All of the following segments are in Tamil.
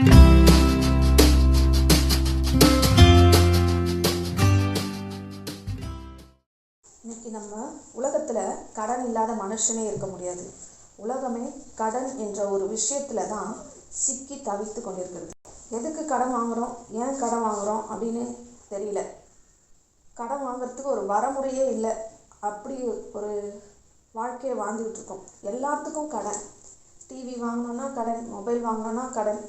இன்னைக்கு நம்ம உலகத்தில் கடன் இல்லாத மனுஷனே இருக்க முடியாது. உலகமே கடன் என்ற ஒரு விஷயத்துல தான் சிக்கி தவித்து கொண்டிருக்கிறது. எதுக்கு கடன் வாங்குறோம்? ஏன் கடன் வாங்குறோம் அப்படின்னு தெரியல. கடன் வாங்குறதுக்கு ஒரு வரமுறையே இல்லை. அப்படி ஒரு வாழ்க்கையை வாழ்ந்துக்கிட்டு இருக்கோம். எல்லாத்துக்கும் கடன். டிவி வாங்கணும்னா கடன் மொபைல் வாங்கணும்னா கடன்.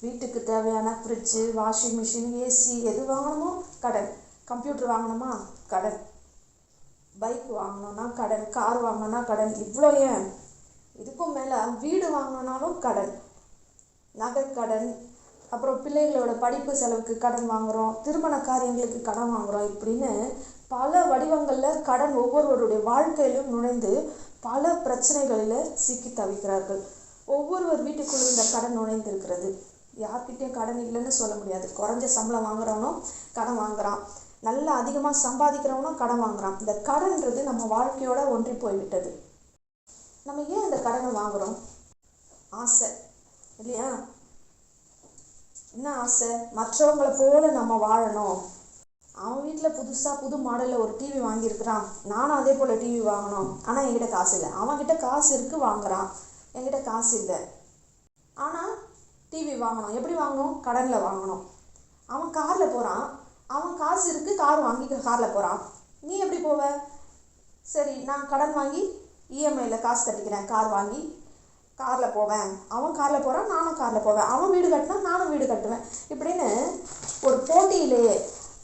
வீட்டுக்கு தேவையான ஃப்ரிட்ஜு வாஷிங் மிஷின் ஏசி எது வாங்கணுமோ கடன். கம்ப்யூட்டர் வாங்கணுமா? கடன். பைக் வாங்கணும்னா கடன். கார் வாங்கணும்னா கடன். இவ்வளோ ஏன்? இதுக்கும் மேலே வீடு வாங்கணுன்னாலும் கடன். நகை கடன் அப்புறம் பிள்ளைகளோட படிப்பு செலவுக்கு கடன் வாங்குகிறோம் திருமண காரியங்களுக்கு கடன் வாங்குகிறோம் இப்படின்னு பல வடிவங்களில் கடன் ஒவ்வொருவருடைய வாழ்க்கையிலும் நுழைந்து பல பிரச்சனைகளில் சிக்கி தவிக்கிறார்கள். ஒவ்வொருவர் வீட்டுக்குள்ளும் இந்த கடன் நுழைந்திருக்கிறது. யார்கிட்டையும் கடன் இல்லைன்னு சொல்ல முடியாது. குறைஞ்ச சம்பளம் வாங்குறவனும் கடன் வாங்குறான். நல்லா அதிகமாக சம்பாதிக்கிறவனும் கடன் வாங்குறான். இந்த கடன்ன்றது நம்ம வாழ்க்கையோட ஒன்றி போய்விட்டது. நம்ம ஏன் இந்த கடனை வாங்குறோம்? ஆசை இல்லையா? என்ன ஆசை? மற்றவங்களை போல நம்ம வாழணும். அவன் வீட்டில் புதுசாக புது மாடலில் ஒரு டிவி வாங்கியிருக்கிறான். நானும் அதே போல் டிவி வாங்கணும். ஆனால் என்கிட்ட காசு இல்லை. அவன்கிட்ட காசு இருக்குது வாங்குறான். என்கிட்ட காசு இல்லை. ஆனால் டிவி வாங்கணும். எப்படி வாங்கணும்? கடனில் வாங்கணும். அவன் காரில் போகிறான் அவன் காசு இருக்குது கார் வாங்கி காரில் போகிறான் நீ எப்படி போவ? சரி நான் கடன் வாங்கி இஎம்ஐயில் காசு கட்டிக்கிறேன். கார் வாங்கி காரில் போவேன். அவன் காரில் போகிறான் நானும் காரில் போவேன். அவன் வீடு கட்டினா நானும் வீடு கட்டுவேன். இப்படின்னு ஒரு போட்டியிலேயே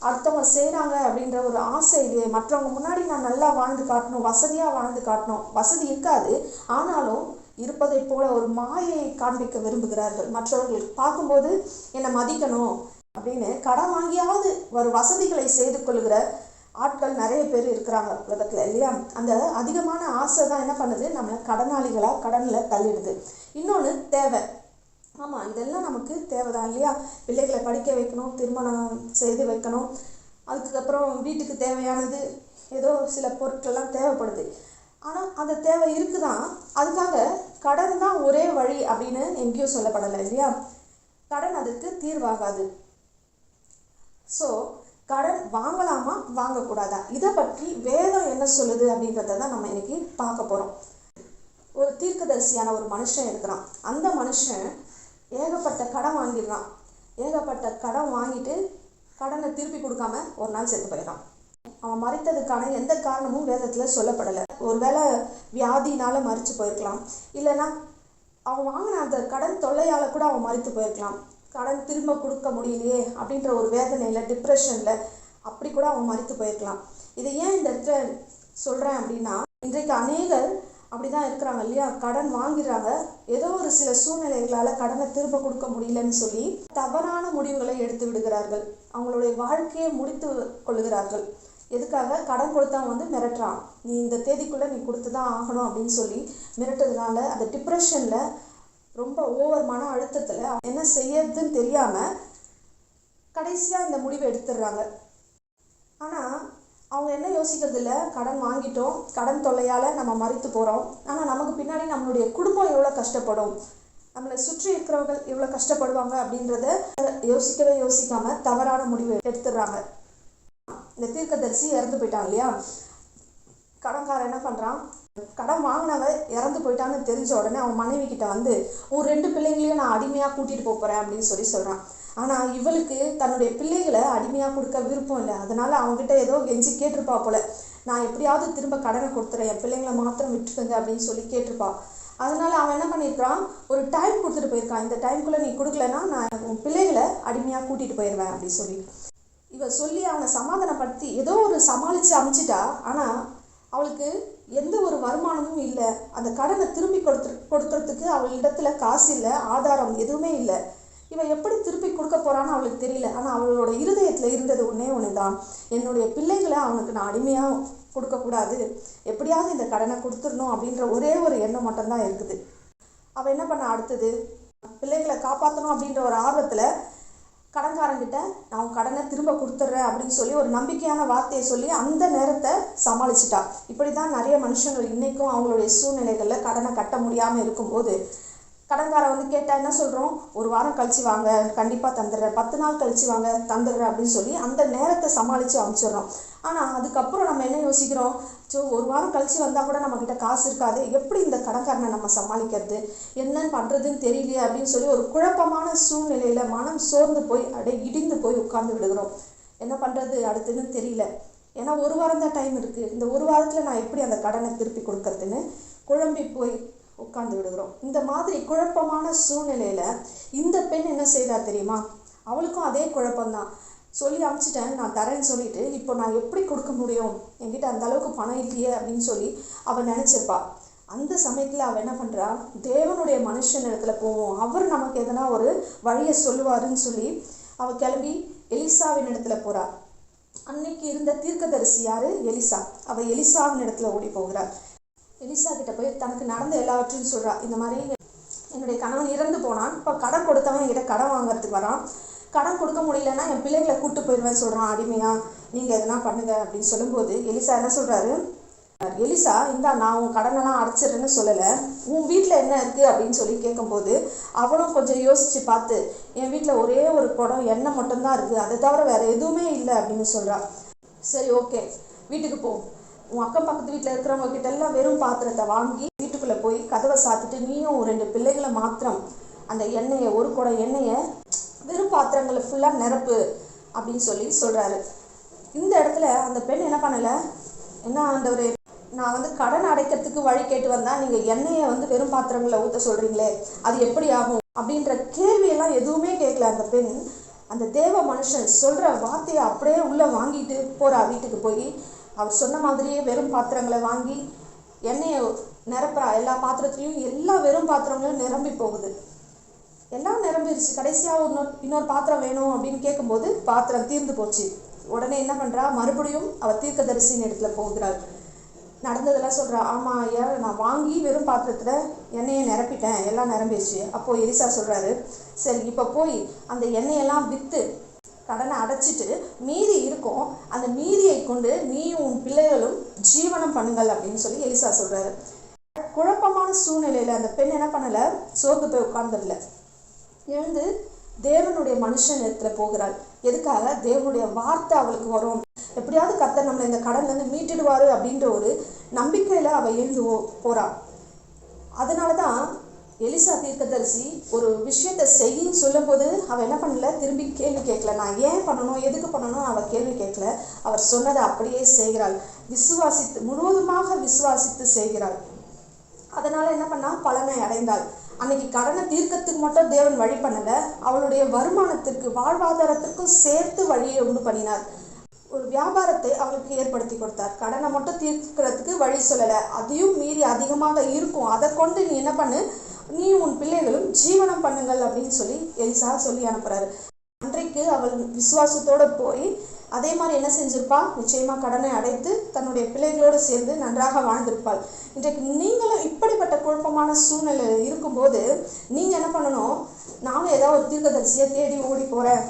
அடுத்தவங்க செய்கிறாங்க அப்படின்ற ஒரு ஆசையிலேயே மற்றவங்க முன்னாடி நான் நல்லா வாழ்ந்து காட்டணும் வசதியாக வாழ்ந்து காட்டணும். வசதி இருக்காது. ஆனாலும் இருப்பதைப் போல ஒரு மாயை காண்பிக்க விரும்புகிறார்கள். மற்றவர்கள் பார்க்கும்போது என்னை மதிக்கணும் அப்படின்னு கடன் வாங்கியாவது ஒரு வசதிகளை செய்து கொள்கிற ஆட்கள் நிறைய பேர் இருக்கிறாங்க உலகத்தில் இல்லையா? அந்த அதிகமான ஆசை தான் என்ன பண்ணுது? நம்ம கடனாளிகளாக கடனில் தள்ளிடுது. இன்னொன்று தேவை. ஆமாம் இதெல்லாம் நமக்கு தேவைதான் இல்லையா? பிள்ளைகளை படிக்க வைக்கணும் திருமணம் செய்து வைக்கணும். அதுக்கப்புறம் வீட்டுக்கு தேவையானது ஏதோ சில பொருட்கள்லாம் தேவைப்படுது. ஆனால் அந்த தேவை இருக்குதான் அதுக்காக கடன் தான் ஒரே வழி அப்படின்னு எங்கேயும் சொல்லப்படலை இல்லையா? கடன் அதுக்கு தீர்வாகாது. ஸோ கடன் வாங்கலாமா? வாங்கக்கூடாதா? இதை பற்றி வேதம் என்ன சொல்லுது அப்படின்றத தான் நம்ம இன்னைக்கு பார்க்க போகிறோம் ஒரு தீர்க்கதரிசியான ஒரு மனுஷன் இருக்கிறான். அந்த மனுஷன் ஏகப்பட்ட கடன் வாங்கிடுறான். ஏகப்பட்ட கடன் வாங்கிட்டு கடனை திருப்பி கொடுக்காம ஒரு நாள் செத்து போயிடறான். அவன் மறித்ததுக்கான எந்த காரணமும் வேதத்தில் சொல்லப்படலை. ஒருவேளை வியாதினால மறித்து போயிருக்கலாம். இல்லைன்னா அவன் வாங்கின அந்த கடன் தொல்லையால் கூட அவன் மறித்து போயிருக்கலாம். கடன் திரும்ப கொடுக்க முடியலையே அப்படின்ற ஒரு வேதனையில் டிப்ரெஷனில் அப்படி கூட அவன் மறித்து போயிருக்கலாம். இதை ஏன் இந்த இடத்துல சொல்கிறேன் அப்படின்னா இன்றைக்கு அநேகர் அப்படி தான் இருக்கிறாங்க இல்லையா? கடன் வாங்கிடுறாங்க. ஏதோ ஒரு சில சூழ்நிலைகளால் கடனை திரும்ப கொடுக்க முடியலன்னு சொல்லி தவறான முடிவுகளை எடுத்து விடுகிறார்கள். அவங்களுடைய வாழ்க்கையை முடித்து கொள்கிறார்கள் எதுக்காக? கடன் கொடுத்தவன் வந்து மிரட்டுறான் நீ இந்த தேதிக்குள்ளே நீ கொடுத்து தான் ஆகணும் அப்படின்னு சொல்லி மிரட்டுறதுனால அந்த டிப்ரெஷனில் ரொம்ப ஓவர் மன அழுத்தத்தில் என்ன செய்யறதுன்னு தெரியாமல் கடைசியாக இந்த முடிவை எடுத்துடுறாங்க. ஆனால் அவங்க என்ன யோசிக்கிறது இல்லை? கடன் வாங்கிட்டோம். கடன் தொல்லையால் நம்ம மறித்து போகிறோம் ஆனால் நமக்கு பின்னாடி நம்மளுடைய குடும்பம் எவ்வளோ கஷ்டப்படும்? நம்மளை சுற்றி இருக்கிறவங்க எவ்வளோ கஷ்டப்படுவாங்க அப்படின்றத யோசிக்கவே யோசிக்காமல் தவறான முடிவு எடுத்துடுறாங்க. இந்த தீர்க்கதரிசி இறந்து போயிட்டாங்க இல்லையா? கடன்காரன் என்ன பண்ணுறான் கடன் வாங்கினவ இறந்து போயிட்டான்னு தெரிஞ்ச உடனே அவன் மனைவி கிட்ட வந்து உன் ரெண்டு பிள்ளைங்களையும் நான் அடிமையாக கூட்டிகிட்டு போகிறேன் அப்படின்னு சொல்லி சொல்கிறான் ஆனால் இவளுக்கு தன்னுடைய பிள்ளைகளை அடிமையாக கொடுக்க விருப்பம் இல்லை. அதனால அவங்ககிட்ட ஏதோ கெஞ்சி கேட்டிருப்பா போல. நான் எப்படியாவது திரும்ப கடனை கொடுத்துறேன். என் பிள்ளைங்களை மாத்திரம் விட்டுருங்க அப்படின்னு சொல்லி கேட்டிருப்பா. அதனால அவன் என்ன பண்ணியிருக்கான் ஒரு டைம் கொடுத்துட்டு போயிருக்கான். இந்த டைம்குள்ளே நீ கொடுக்கலன்னா நான் உன் பிள்ளைகளை அடிமையாக கூட்டிகிட்டு போயிடுவேன் அப்படின்னு சொல்லி. இவ சொல்லி அவனை சமாதானப்படுத்தி ஏதோ ஒரு சமாளித்து அமைச்சிட்டா ஆனால் அவளுக்கு எந்த ஒரு வருமானமும் இல்லை. அந்த கடனை திரும்பி கொடுத்து கொடுக்கறதுக்கு அவள் இடத்துல காசு இல்லை ஆதாரம் எதுவுமே இல்லை. இவன் எப்படி திருப்பி கொடுக்க போறான்னு அவளுக்கு தெரியல. ஆனால் அவளோட இருதயத்தில் இருந்தது ஒன்றே ஒன்று தான் என்னுடைய பிள்ளைகளை அவனுக்கு நான் அடிமையாக கொடுக்கக்கூடாது எப்படியாவது இந்த கடனை கொடுத்துடணும் அப்படின்ற ஒரே ஒரு எண்ணம் மட்டும்தான் இருக்குது. அவள் என்ன பண்ண அடுத்தது? பிள்ளைகளை காப்பாற்றணும் அப்படின்ற ஒரு ஆர்வத்தில் கடன்காரங்கிட்ட நான் உன் கடனை திரும்ப கொடுத்துட்றேன் அப்படின்னு சொல்லி ஒரு நம்பிக்கையான வார்த்தையை சொல்லி அந்த நேரத்தை சமாளிச்சிட்டா. இப்படி தான் நிறைய மனுஷங்கள் இன்றைக்கும் அவங்களுடைய சூழ்நிலைகளில் கடனை கட்ட முடியாமல் இருக்கும்போது கடன்காரன் வந்து கேட்டால் என்ன சொல்கிறோம் ஒரு வாரம் கழிச்சு வாங்க கண்டிப்பாக தந்துடுறேன். பத்து நாள் கழிச்சு வாங்க தந்துடுறேன் அப்படின்னு சொல்லி அந்த நேரத்தை சமாளித்து அமைச்சிடுறோம் ஆனால் அதுக்கப்புறம் நம்ம என்ன யோசிக்கிறோம்? ஸோ ஒரு வாரம் கழிச்சு வந்தால் கூட நம்மக்கிட்ட காசு இருக்காது. எப்படி இந்த கடன்காரனை நம்ம சமாளிக்கிறது? என்னன்னு பண்ணுறதுன்னு தெரியலையே அப்படின்னு சொல்லி ஒரு குழப்பமான சூழ்நிலையில் மனம் சோர்ந்து போய் அப்படியே இடிந்து போய் உட்கார்ந்து விடுகிறோம் என்ன பண்ணுறது அடுத்துன்னு தெரியல. ஏன்னா ஒரு வாரம் தான் டைம் இருக்குது இந்த ஒரு வாரத்தில் நான் எப்படி அந்த கடனை திருப்பி கொடுக்கறதுன்னு குழம்பி போய் உட்கார்ந்து விடுகிறோம். இந்த மாதிரி குழப்பமான சூழ்நிலையில் இந்த பெண் என்ன செய்தா தெரியுமா? அவளுக்கும் அதே குழப்பம்தான். சொல்லி அனுப்பிச்சிட்டேன் நான் தரேன்னு சொல்லிட்டு இப்போ நான் எப்படி கொடுக்க முடியும்? என்கிட்ட அந்த அளவுக்கு பணம் இல்லையே அப்படின்னு சொல்லி அவள் நினச்சிருப்பா. அந்த சமயத்தில் அவள் என்ன பண்ணுறா தேவனுடைய மனுஷன் இடத்துல போவோம். அவர் நமக்கு எதனா ஒரு வழியை சொல்லுவாருன்னு சொல்லி அவள் கிளம்பி எலிசாவின் இடத்துல போகிறாள் அன்னைக்கு இருந்த தீர்க்கதரிசி யாரு? எலிசா. அவள் எலிசாவின் இடத்துல ஓடி போகிறாள். எலிசா கிட்ட போய் தனக்கு நடந்த எல்லாவற்றையும் சொல்றா. இந்த மாதிரி என்னுடைய கணவன் இறந்து போனான். இப்போ கடன் கொடுத்தவன் என்கிட்ட கடன் வாங்குறதுக்கு வரான். கடன் கொடுக்க முடியலன்னா என் பிள்ளைகளை கூட்டு போயிடுவேன் சொல்றான். அடிமையா நீங்க எதனா பண்ணுங்க அப்படின்னு சொல்லும்போது எலிசா என்ன சொல்றாரு? எலிசா இந்தா நான் உன் கடனெல்லாம் அடைச்சிடுறேன்னு சொல்லலை. உன் வீட்டில் என்ன இருக்குது அப்படின்னு சொல்லி கேட்கும்போது அவனும் கொஞ்சம் யோசித்து பார்த்து என் வீட்டில் ஒரே ஒரு குடம் எண்ணெய் மட்டும்தான் இருக்குது அதை தவிர வேறு எதுவுமே இல்லை அப்படின்னு சொல்கிறான் சரி ஓகே வீட்டுக்கு போ. உன் அக்கம் பக்கத்து வீட்டில் இருக்கிறவங்க கிட்ட எல்லாம் வெறும் பாத்திரத்தை வாங்கி வீட்டுக்குள்ளே போய் கதவை சாத்திட்டு நீயும் ரெண்டு பிள்ளைகளை மாத்திரம் அந்த எண்ணெயை ஒரு குடம் எண்ணெயை வெறும் பாத்திரங்களை ஃபுல்லாக நிரப்பு அப்படின்னு சொல்லி சொல்கிறாரு இந்த இடத்துல அந்த பெண் என்ன பண்ணலை? என்ன ஆண்டவரே நான் வந்து கடன் அடைக்கிறதுக்கு வழி கேட்டு வந்தால் நீங்கள் எண்ணெயை வந்து வெறும் பாத்திரங்களை ஊற்ற சொல்கிறீங்களே அது எப்படி ஆகும்? அப்படின்ற கேள்வியெல்லாம் எதுவுமே கேட்கல அந்த பெண். அந்த தேவ மனுஷன் சொல்கிற வார்த்தையை அப்படியே உள்ளே வாங்கிட்டு போகிறா வீட்டுக்கு போய். அவர் சொன்ன மாதிரியே வெறும் பாத்திரங்களை வாங்கி எண்ணெயை நிரப்புறா. எல்லா பாத்திரத்துலேயும் எல்லா வெறும் பாத்திரங்களும் நிரம்பி போகுது. எல்லாம் நிரம்பிடுச்சு கடைசியாக இன்னொரு இன்னொரு பாத்திரம் வேணும் அப்படின்னு கேட்கும்போது பாத்திரம் தீர்ந்து போச்சு. உடனே என்ன பண்ணுறா மறுபடியும் அவள் தீர்க்கதரிசியின் இடத்துல போகிறாள். நடந்ததெல்லாம் சொல்கிறா ஆமாம் ஐயா நான் வாங்கி வெறும் பாத்திரத்தில் எண்ணெயை நிரப்பிட்டேன். எல்லாம் நிரம்பிடுச்சு அப்போது எரிசா சொல்கிறாரு சரி இப்போ போய் அந்த எண்ணெயெல்லாம் விற்று கடனை அடைச்சிட்டு மீதி இருக்கும். அந்த மீதியை கொண்டு நீயும் உன் பிள்ளைகளும் ஜீவனம் பண்ணுங்கள் அப்படின்னு சொல்லி எலிசா சொல்கிறாரு குழப்பமான சூழ்நிலையில் அந்த பெண் என்ன பண்ணலை? சோர்ந்து போய் உட்கார்ந்துடல. எழுந்து தேவனுடைய மனுஷன் இடத்துல போகிறாள். எதுக்காக? தேவனுடைய வார்த்தை அவளுக்கு வரும். எப்படியாவது கர்த்தர் நம்மளை இந்த கடன்லேருந்து மீட்டிடுவாரு அப்படின்ற ஒரு நம்பிக்கையில் அவள் எழுந்து போகிறாள் அதனால தான் எலிசா தீர்க்கதரிசி ஒரு விஷயத்தை செய்யின்னு சொல்லும்போது அவள் என்ன பண்ணல? திரும்பி கேள்வி கேட்கல. நான் ஏன் பண்ணணும்? எதுக்கு பண்ணணும்? அவள் கேள்வி கேட்கல. அவர் சொன்னதை அப்படியே செய்கிறாள். விசுவாசித்து முழுவதுமாக விசுவாசித்து செய்கிறாள். அதனால் என்ன பண்ணா? பலனை அடைந்தாள். அன்னைக்கு கடனை தீர்க்கத்துக்கு மட்டும் தேவன் வழி பண்ணல. அவளுடைய வருமானத்திற்கு வாழ்வாதாரத்திற்கும் சேர்த்து வழியை உண்டு பண்ணினார். ஒரு வியாபாரத்தை அவளுக்கு ஏற்படுத்தி கொடுத்தார். கடனை மட்டும் தீர்க்கிறதுக்கு வழி சொல்லலை. அதையும் மீறி அதிகமாக இருக்கும். அதை கொண்டு நீ என்ன பண்ணு? நீ உன் பிள்ளைகளும் ஜீவனம் பண்ணுங்கள் அப்படின்னு சொல்லி எலிசா சொல்லி அனுப்புறாரு. அன்றைக்கு அவள் விசுவாசத்தோட போய் அதே மாதிரி என்ன செஞ்சிருப்பா? நிச்சயமா கடனை அடைத்து தன்னுடைய பிள்ளைகளோடு சேர்ந்து நன்றாக வாழ்ந்திருப்பாள். இன்றைக்கு நீங்களும் இப்படிப்பட்ட குழப்பமான சூழ்நிலையில் இருக்கும்போது நீங்க என்ன பண்ணணும்? நானும் ஏதாவது ஒரு தீர்க்கதரிசியை தேடி ஓடி போறேன்.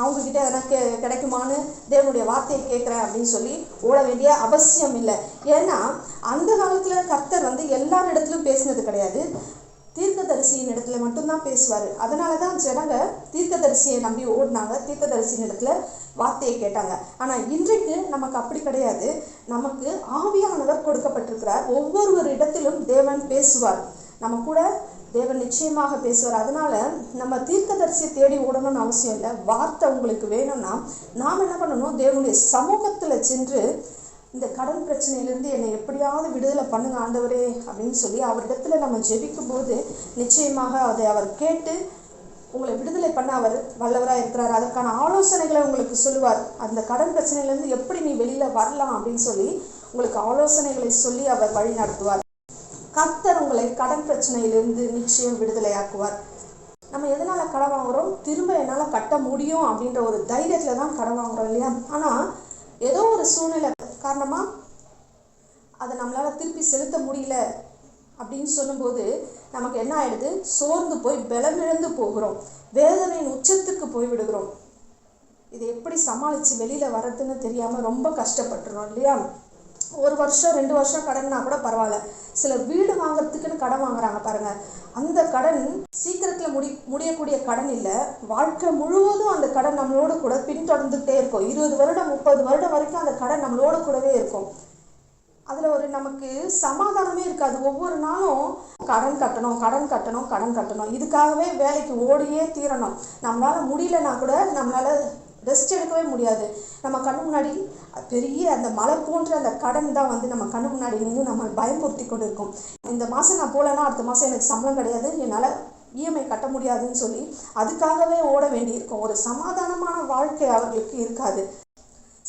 அவங்க கிட்ட எதனா கெ கிடைக்குமான்னு தேவனுடைய வார்த்தையை கேட்குறேன் அப்படின்னு சொல்லி ஓட வேண்டிய அவசியம் இல்லை. ஏன்னா அந்த காலத்துல கர்த்தர் வந்து எல்லார் இடத்துலையும் பேசினது கிடையாது. தீர்க்கதரிசியின் இடத்துல மட்டும்தான் பேசுவார். அதனால தான் ஜனங்க தீர்க்கதரிசியை நம்பி ஓடினாங்க. தீர்க்கதரிசியின் இடத்துல வார்த்தையை கேட்டாங்க. ஆனால் இன்றைக்கு நமக்கு அப்படி கிடையாது. நமக்கு ஆவியானவர் கொடுக்கப்பட்டிருக்கிறார். ஒவ்வொரு இடத்திலும் தேவன் பேசுவார். நம்ம கூட தேவன் நிச்சயமாக பேசுவார். அதனால நம்ம தீர்க்கதரிசியை தேடி ஓடணும்னு அவசியம் இல்லை. வார்த்தை உங்களுக்கு வேணும்னா நாம் என்ன பண்ணணும்? தேவனுடைய சமூகத்தில் சென்று இந்த கடன் பிரச்சனையிலேருந்து என்னை எப்படியாவது விடுதலை பண்ணுங்க ஆண்டவரே அப்படின்னு சொல்லி அவரிடத்துல நம்ம ஜெபிக்கும் போது நிச்சயமாக அதை அவர் கேட்டு உங்களை விடுதலை பண்ண அவர் வல்லவராக இருக்கிறார். அதற்கான ஆலோசனைகளை உங்களுக்கு சொல்லுவார். அந்த கடன் பிரச்சனையிலேருந்து எப்படி நீ வெளியில் வரலாம் அப்படின்னு சொல்லி உங்களுக்கு ஆலோசனைகளை சொல்லி அவர் வழி நடத்துவார். கர்த்தர் உங்களை கடன் பிரச்சனையிலிருந்து நிச்சயம் விடுதலையாக்குவார். நம்ம எதனால் கடன் வாங்குகிறோம் திரும்ப என்னால் கட்ட முடியும் அப்படின்ற ஒரு தைரியத்தில் தான் கடன் வாங்குகிறோம் இல்லையா? ஆனால் ஏதோ ஒரு சூழ்நிலை காரணமாக அதை நம்மளால் திருப்பி செலுத்த முடியல அப்படின்னு சொல்லும்போது நமக்கு என்ன ஆயிடுது? சோர்ந்து போய் பலமிழந்து போகிறோம். வேதனையின் உச்சத்துக்கு போய் விடுகிறோம். இதை எப்படி சமாளித்து வெளியில் வர்றதுன்னு தெரியாமல் ரொம்ப கஷ்டப்பட்டுறோம் இல்லையா? ஒரு வருஷம் ரெண்டு வருஷம் கடன்னா கூட பரவாயில்ல. சில வீடு வாங்குறதுக்குன்னு கடன் வாங்குறாங்க பாருங்கள் அந்த கடன் சீக்கிரத்தில் முடி முடியக்கூடிய கடன் இல்லை. வாழ்க்கை முழுவதும் அந்த கடன் நம்மளோட கூட பின்தொடர்ந்துகிட்டே இருக்கும். இருபது வருடம் முப்பது வருடம் வரைக்கும் அந்த கடன் நம்மளோட கூடவே இருக்கும். அதில் ஒரு நமக்கு சமாதானமே இருக்காது. ஒவ்வொரு நாளும் கடன் கட்டணும் கடன் கட்டணும் கடன் கட்டணும். இதுக்காகவே வேலைக்கு ஓடியே தீரணும். நம்மளால் முடியலன்னா கூட நம்மளால் ரெஸ்ட் எடுக்கவே முடியாது. நம்ம கண் முன்னாடி பெரிய அந்த மலர் போன்ற அந்த கடன் தான் வந்து நம்ம கண்ணு முன்னாடி இருந்து நம்ம பயமுறுத்தி கொண்டு இருக்கோம் இந்த மாதம் நான் போகலன்னா அடுத்த மாதம் எனக்கு சம்பளம் கிடையாது. என்னால் இஎம்ஐ கட்ட முடியாதுன்னு சொல்லி அதுக்காகவே ஓட வேண்டியிருக்கும். ஒரு சமாதானமான வாழ்க்கை அவர்களுக்கு இருக்காது.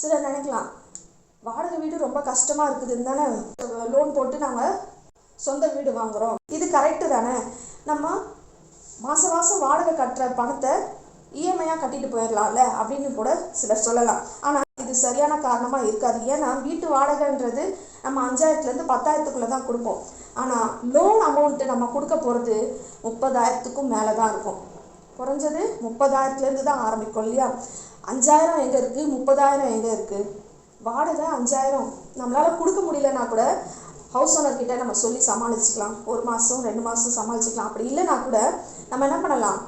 சிலர் நினைக்கலாம் வாடகை வீடு ரொம்ப கஷ்டமாக இருக்குதுன்னு தானே லோன் போட்டு நாங்கள் சொந்த வீடு வாங்குகிறோம் இது கரெக்டு தானே? நம்ம மாதம் மாதம் வாடகை கட்டுற பணத்தை இஎம்ஐயாக கட்டிட்டு போயிடலாம்ல அப்படின்னு கூட சிலர் சொல்லலாம். ஆனால் இது சரியான காரணமாக இருக்காது. ஏன்னா வீட்டு வாடகைன்றது நம்ம அஞ்சாயிரத்துலேருந்து பத்தாயிரத்துக்குள்ளே தான் கொடுப்போம். ஆனால் லோன் அமௌண்ட்டு நம்ம கொடுக்க போகிறது முப்பதாயிரத்துக்கும் மேலே தான் இருக்கும். குறைஞ்சது முப்பதாயிரத்துலேருந்து தான் ஆரம்பிக்கும் இல்லையா? அஞ்சாயிரம் எங்கே இருக்குது முப்பதாயிரம் எங்கே இருக்குது வாடகை அஞ்சாயிரம். நம்மளால் கொடுக்க முடியலன்னா கூட ஹவுஸ் ஓனர்கிட்ட நம்ம சொல்லி சமாளிச்சுக்கலாம். ஒரு மாதம் ரெண்டு மாதம் சமாளிச்சுக்கலாம். அப்படி இல்லைன்னா கூட நம்ம என்ன பண்ணலாம்?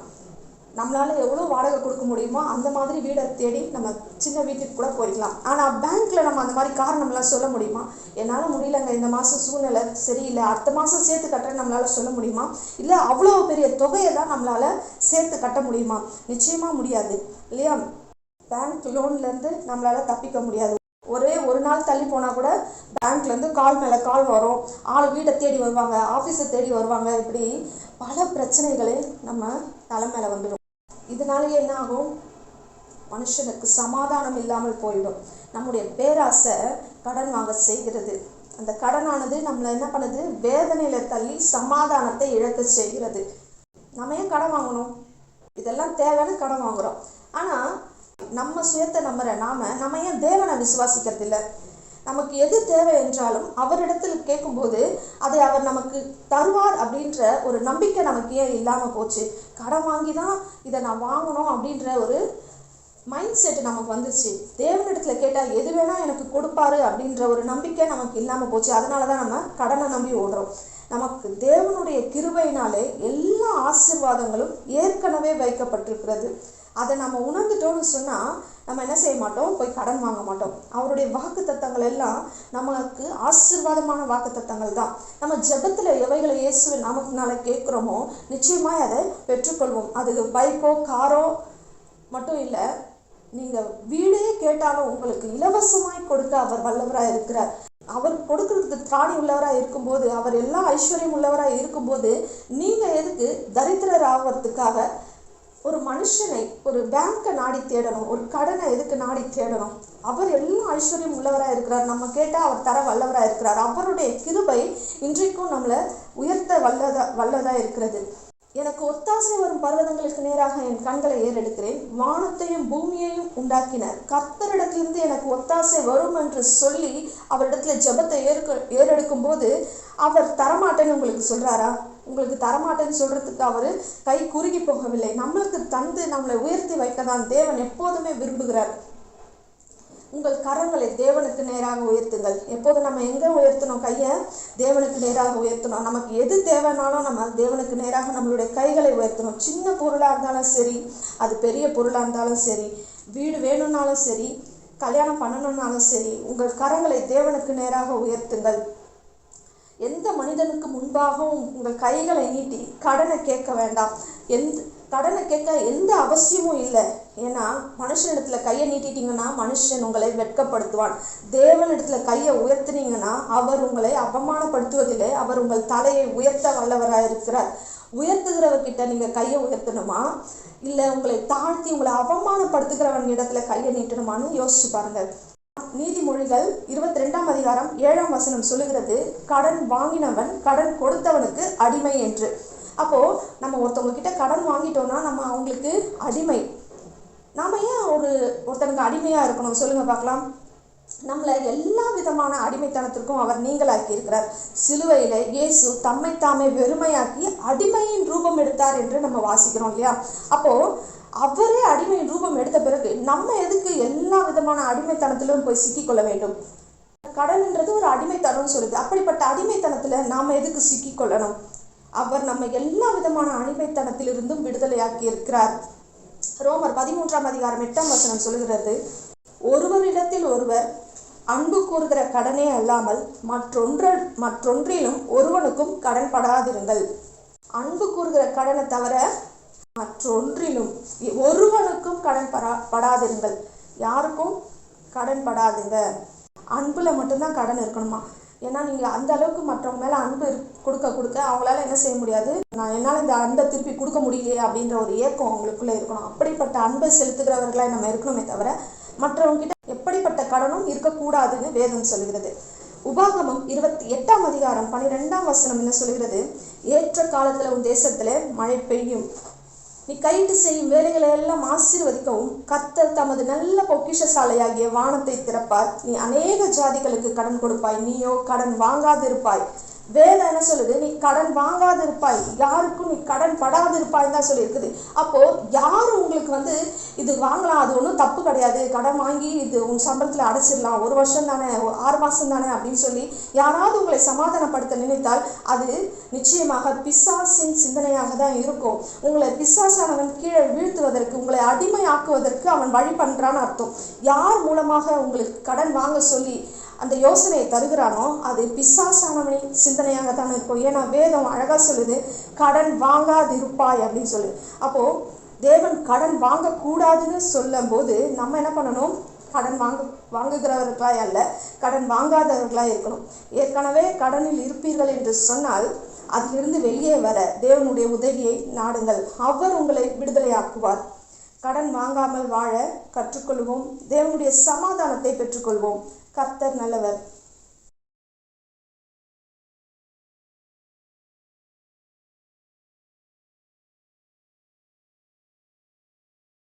நம்மளால் எவ்வளோ வாடகை கொடுக்க முடியுமோ அந்த மாதிரி வீடை தேடி நம்ம சின்ன வீட்டுக்கு கூட போயிக்கலாம். ஆனால் பேங்க்கில் நம்ம அந்த மாதிரி காரணம்லாம் சொல்ல முடியுமா? என்னால் முடியலங்க. இந்த மாதம் சூழ்நிலை சரியில்லை. அடுத்த மாதம் சேர்த்து கட்டுறேன் நம்மளால் சொல்ல முடியுமா? இல்லை அவ்வளோ பெரிய தொகையை தான் நம்மளால் சேர்த்து கட்ட முடியுமா? நிச்சயமாக முடியாது. இல்லையா? பேங்க் லோன்லேருந்து நம்மளால் தப்பிக்க முடியாது. ஒரே ஒரு நாள் தள்ளி போனால் கூட பேங்க்லேருந்து கால் மேலே கால் வரும். ஆள் வீட்டை தேடி வருவாங்க ஆஃபீஸை தேடி வருவாங்க. இப்படி பல பிரச்சனைகளே நம்ம தலை மேலே வந்துடும். இதனாலேயே என்ன ஆகும் மனுஷனுக்கு சமாதானம் இல்லாமல் போயிடும். நம்முடைய பேராசை கடன் வாங்க செய்கிறது. அந்த கடனானது நம்மளை என்ன பண்ணுது? வேதனையில தள்ளி சமாதானத்தை இழக்க செய்கிறது. நம்ம ஏன் கடன் வாங்கணும்? இதெல்லாம் தேவைன்னு கடன் வாங்குறோம். ஆனால் நம்ம சுயத்தை நம்புற நாம நம்ம ஏன் தேவனை விசுவாசிக்கிறது இல்லை? நமக்கு எது தேவை என்றாலும் அவரிடத்தில் கேட்கும்போது அதை அவர் நமக்கு தருவார் அப்படின்ற ஒரு நம்பிக்கை நமக்கு ஏன் இல்லாமல் போச்சு? கடன் வாங்கி தான் இதை நான் வாங்கணும் அப்படின்ற ஒரு மைண்ட் செட் நமக்கு வந்துச்சு தேவனிடத்தில் கேட்டால் எது வேணால் எனக்கு கொடுப்பாரு அப்படின்ற ஒரு நம்பிக்கை நமக்கு இல்லாமல் போச்சு. அதனால தான் நம்ம கடனை நம்பி ஓடுறோம். நமக்கு தேவனுடைய கிருபையினாலே எல்லா ஆசீர்வாதங்களும் ஏற்கனவே வைக்கப்பட்டிருக்கிறது. அதை நம்ம உணர்ந்துட்டோம்னு சொன்னால் நம்ம என்ன செய்ய மாட்டோம்? போய் கடன் வாங்க மாட்டோம். அவருடைய வாக்கு தத்தங்கள் எல்லாம் நமக்கு ஆசீர்வாதமான வாக்கு தத்தங்கள் தான். நம்ம ஜெபத்தில் எவைகளை இயேசுவின் நாமத்தினால கேட்குறோமோ நிச்சயமாய் அதை பெற்றுக்கொள்வோம். அது பைக்கோ காரோ மட்டும் இல்லை நீங்கள் வீடே கேட்டாலும் உங்களுக்கு இலவசமாய் கொடுக்க அவர் வல்லவராக இருக்கிறார். அவர் கொடுக்கறதுக்கு திராணி உள்ளவராக இருக்கும்போது அவர் எல்லா ஐஸ்வர்யம் உள்ளவராக இருக்கும்போது நீங்கள் எதுக்கு தரித்திரர் ஆகிறதுக்காக ஒரு மனுஷனை ஒரு பேங்கை நாடி தேடணும் ஒரு கடனை எதுக்கு நாடி தேடணும்? அவர் எல்லா ஐஸ்வர்யம் உள்ளவராக இருக்கிறார். நம்ம கேட்டால் அவர் தர வல்லவராக இருக்கிறார். அவருடைய கிருபை இன்றைக்கும் நம்மளை உயர்த்த வல்லதா வல்லதாக இருக்கிறது. எனக்கு ஒத்தாசை வரும் பர்வதங்களுக்கு நேராக என் கண்களை ஏறெடுக்கிறேன். வானத்தையும் பூமியையும் உண்டாக்கினர். கர்த்தரிடத்திலிருந்து எனக்கு ஒத்தாசை வரும் என்று சொல்லி அவரிடத்துல ஜெபத்தை ஏற்க ஏறெடுக்கும் போது அவர் தரமாட்டேன்னு உங்களுக்கு சொல்றாரா? உங்களுக்கு தரமாட்டேன்னு சொல்றதுக்கு அவர் கை குறுகி போகவில்லை. நம்மளுக்கு தந்து நம்மளை உயர்த்தி வைக்க தான் தேவன் எப்போதுமே விரும்புகிறார். உங்கள் கரங்களை தேவனுக்கு நேராக உயர்த்துங்கள். எப்போது நம்ம எங்கே உயர்த்தணும்? கையை தேவனுக்கு நேராக உயர்த்தணும். நமக்கு எது தேவைனாலும் நம்ம தேவனுக்கு நேராக நம்மளுடைய கைகளை உயர்த்தணும். சின்ன பொருளாக இருந்தாலும் சரி அது பெரிய பொருளாக இருந்தாலும் சரி வீடு வேணும்னாலும் சரி கல்யாணம் பண்ணணும்னாலும் சரி உங்கள் கரங்களை தேவனுக்கு நேராக உயர்த்துங்கள். எந்த மனிதனுக்கு முன்பாகவும் உங்கள் கைகளை நீட்டி கடனை கேட்க வேண்டாம். எந்த கடனை கேட்க எந்த அவசியமும் இல்லை. ஏன்னா மனுஷனிடத்துல கையை நீட்டிட்டீங்கன்னா மனுஷன் உங்களை வெட்கப்படுத்துவான். தேவனிடத்துல கையை உயர்த்தினீங்கன்னா அவர் உங்களை அவமானப்படுத்துவதில்லை. அவர் உங்கள் தலையை உயர்த்த வல்லவராக இருக்கிறார். உயர்த்துகிறவர்கிட்ட நீங்கள் கையை உயர்த்தணுமா? இல்லை உங்களை தாழ்த்தி உங்களை அவமானப்படுத்துகிறவன் இடத்துல கையை நீட்டணுமான்னு யோசிச்சு பாருங்கள். நீதிமொழிகள் இருபத்தி ரெண்டாம் அதிகாரம் ஏழாம் வசனம் சொல்லுகிறது கடன் வாங்கினவன் கடன் கொடுத்தவனுக்கு அடிமை என்று. அப்போ நம்ம ஒருத்தவங்க கிட்ட கடன் வாங்கிட்டோம்னா நம்ம அவங்களுக்கு அடிமை. நாம ஏன் ஒரு ஒருத்தனுக்கு அடிமையா இருக்கணும்? சொல்லுங்க பார்க்கலாம். நம்மளை எல்லா விதமான அடிமைத்தனத்திற்கும் அவர் நீங்களாக்கி இருக்கிறார் சிலுவையில இயேசு தம்மை தாமே வெறுமையாக்கி அடிமையின் ரூபம் எடுத்தார் என்று நம்ம வாசிக்கிறோம் இல்லையா? அப்போ அவரே அடிமையின் ரூபம் எடுத்த பிறகு நம்ம எதுக்கு எல்லா விதமான அடிமைத்தனத்திலும் போய் சிக்கிக்கொள்ள வேண்டும்? கடன்ன்றது ஒரு அடிமைத்தனம்னு சொல்லுது. அப்படிப்பட்ட அடிமைத்தனத்துல நாம எதுக்கு சிக்கிக்கொள்ளணும்? அவர் நம்ம எல்லா விதமான அடிமைத்தனத்திலிருந்தும் விடுதலையாக்கி இருக்கிறார். ரோமர் பதிமூன்றாம் அதிகாரம் எட்டாம் வசனம் சொல்கிறது ஒருவரிடத்தில் ஒருவர் அன்பு கூறுகிற கடனே அல்லாமல் மற்றொன்ற மற்றொன்றிலும் ஒருவனுக்கும் கடன் படாதிருங்கள் அன்பு கூறுகிற கடனை தவிர மற்றொன்றிலும் ஒருவனுக்கும் கடன் படா படாதிருங்கள். யாருக்கும் கடன் படாதுங்க அன்புல மட்டும்தான் கடன் இருக்கணுமா? ஏன்னா நீங்க அந்த அளவுக்கு மற்றவங்க மேல அன்பு கொடுக்க கொடுக்க அவங்களால என்ன செய்ய முடியாது? நான் என்னால இந்த அன்பை திருப்பி கொடுக்க முடியலையே அப்படின்ற ஒரு ஏக்கம் அவங்களுக்குள்ள இருக்கணும். அப்படிப்பட்ட அன்பை செலுத்துகிறவர்களா நம்ம இருக்கணுமே தவிர மற்றவங்க கிட்ட எப்படிப்பட்ட கடனும் இருக்கக்கூடாதுன்னு வேதம் சொல்கிறது உபாகமம் இருபத்தி எட்டாம் அதிகாரம் பன்னிரெண்டாம் வசனம் என்ன சொல்கிறது ஏற்ற காலத்துல உன் தேசத்துல மழை பெய்யும். நீ கைட்டு செய்யும் வேலைகளை எல்லாம் ஆசீர்வதிக்கவும் கத்தர் தமது நல்ல பொக்கிஷசாலையாகிய வானத்தை திறப்பார். நீ அநேக ஜாதிகளுக்கு கடன் கொடுப்பாய். நீயோ கடன் வாங்காதிருப்பாய். வேதம் என்ன சொல்லுது? நீ கடன் வாங்காது இருப்பாய் யாருக்கும் நீ கடன் படாது இருப்பாய் தான் சொல்லியிருக்குது. அப்போ யார் உங்களுக்கு வந்து இது வாங்கலாம்? அது ஒன்றும் தப்பு கிடையாது. கடன் வாங்கி இது உன் சம்பளத்தில் அடைச்சிடலாம். ஒரு வருஷம் தானே ஒரு ஆறு மாதம் தானே அப்படின்னு சொல்லி யாராவது உங்களை சமாதானப்படுத்த நினைத்தால் அது நிச்சயமாக பிசாசின் சிந்தனையாக தான் இருக்கும். உங்களை பிசாசானவன் கீழே வீழ்த்துவதற்கு உங்களை அடிமையாக்குவதற்கு அவன் வழி பண்ணுறான்னு அர்த்தம். யார் மூலமாக உங்களுக்கு கடன் வாங்க சொல்லி அந்த யோசனையை தருகிறானோ அது பிசாசானவனின் சிந்தனையாக தான் இருக்கும். ஏன்னா வேதம் அழகாக சொல்லுது கடன் வாங்காதிருப்பாய் அப்படின்னு சொல்லுது அப்போது தேவன் கடன் வாங்கக்கூடாதுன்னு சொல்லும்போது நம்ம என்ன பண்ணணும்? கடன் வாங்க வாங்குகிறவர்களாய் அல்ல கடன் வாங்காதவர்களாக இருக்கணும். ஏற்கனவே கடனில் இருப்பீர்கள் என்று சொன்னால் அதிலிருந்து வெளியே வர தேவனுடைய உதவியை நாடுங்கள். அவர் உங்களை விடுதலையாக்குவார். கடன் வாங்காமல் வாழ கற்றுக்கொள்வோம். தேவனுடைய சமாதானத்தை பெற்றுக்கொள்வோம். கர்த்தர் நல்லவர்.